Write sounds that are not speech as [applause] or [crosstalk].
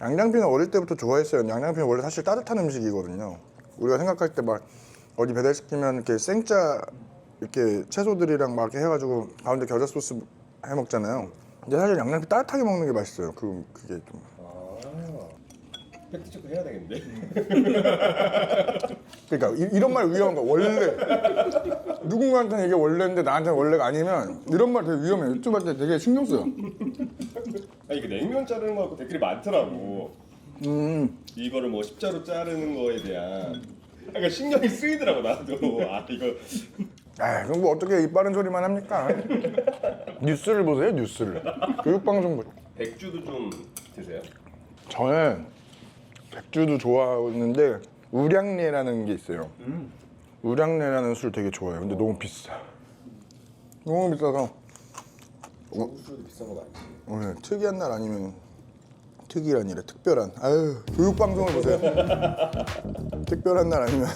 양장피는 어릴 때부터 좋아했어요. 양장피는 원래 사실 따뜻한 음식이거든요. 우리가 생각할 때 막 어디 배달시키면 이렇게 생짜 이렇게 채소들이랑 막 이렇게 해가지고 가운데 겨자 소스 해 먹잖아요. 근데 사실 양장피 따뜻하게 먹는 게 맛있어요. 그 그게 좀. 아 팩트 체크 해야 되겠는데? [laughs] 그러니까 이, 런말 위험한 거 원래 누군가한테는 이게 원래인데 나한테는 원래가 아니면 이런 말 되게 위험해. 유튜브 할 때 되게 신경 써요. 아니 이게 냉면 자르는 거 갖고 댓글이 많더라고. 음. 이거를 뭐 십자로 자르는 거에 대한 그러니까 신경이 쓰이더라고 나도. 아 이거 아, 그럼 뭐 어떻게 입 바른 소리만 합니까? [laughs] 뉴스를 보세요, 뉴스를. 교육방송 보세요. 백주도 좀 드세요? 저는 백주도 좋아하는데 우량례라는 게 있어요. 우량례라는 술 되게 좋아해요. 근데 너무 비싸. 너무 비싸서 술도 비싼 거 많지. 오늘 특이한 날 아니면 특이란 일에 특별한 아유 교육 방송을 보세요. [laughs] 특별한 날 아니면